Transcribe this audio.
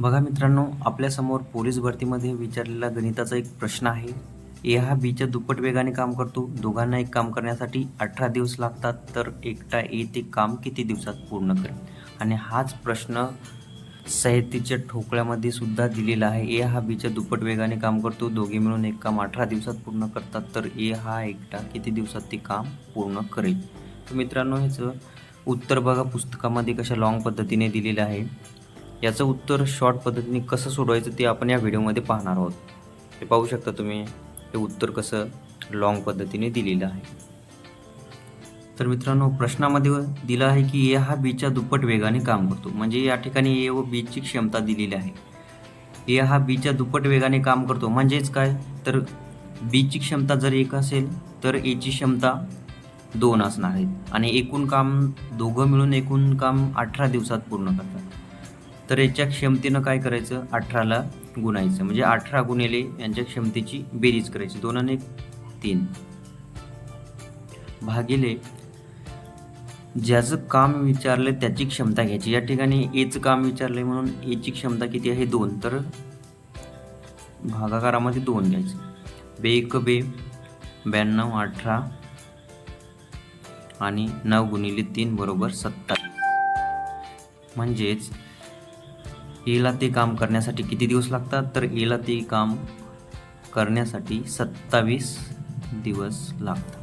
बघा मित्रांनो आपल्यासमोर पोलीस भरतीमध्ये विचारलेला गणिताचा एक प्रश्न आहे. ए हा बीच्या दुप्पट वेगाने काम करतो. दोघांना एक काम करण्यासाठी अठरा दिवस लागतात तर एकटा ए ते काम किती दिवसात पूर्ण करेल? आणि हाच प्रश्न साहित्याच्या ठोकळ्यामध्ये सुद्धा दिलेला आहे. ए हा बीच्या दुप्पट वेगाने काम करतो. दोघे मिळून एक काम अठरा दिवसात पूर्ण करतात तर ए हा एकटा किती दिवसात ते काम पूर्ण करेल? तर मित्रांनो ह्याचं उत्तर बघा पुस्तकामध्ये कशा लॉंग पद्धतीने दिलेलं आहे. याचं उत्तर शॉर्ट पद्धतीने कसं सोडवायचं ते आपण या व्हिडिओमध्ये पाहणार आहोत. हे पाहू शकता तुम्ही हे उत्तर कसं लॉंग पद्धतीने दिलेलं आहे. तर मित्रांनो प्रश्नामध्ये दिलं आहे की ए हा बीच्या दुप्पट वेगाने काम करतो. म्हणजे या ठिकाणी ए व बीची क्षमता दिलेली आहे. ए हा बीच्या दुप्पट वेगाने काम करतो. म्हणजेच काय? तर बीची क्षमता जर एक असेल तर एची क्षमता दोन असणार आहेत आणि एकूण काम दोघं मिळून एकूण काम अठरा दिवसात पूर्ण करतात. तर याच्या क्षमतेनं काय करायचं? अठराला गुणायचं. म्हणजे अठरा गुणिले यांच्या क्षमतेची बेरीज करायची. दोन आणि तीन. भागिले ज्याचं काम विचारलं त्याची क्षमता घ्यायची. या ठिकाणी एचं काम विचारलंय म्हणून एची क्षमता किती आहे? दोन. तर भागाकारामध्ये दोन घ्यायचं. बे एक बे. ब्याण्णव अठरा. आणि नऊ गुणिले तीन बरोबर सत्तावीस. म्हणजेच एला ते काम करण्यासाठी किती दिवस लागतात? तर एला ते काम करण्यासाठी सत्तावीस दिवस लागतात.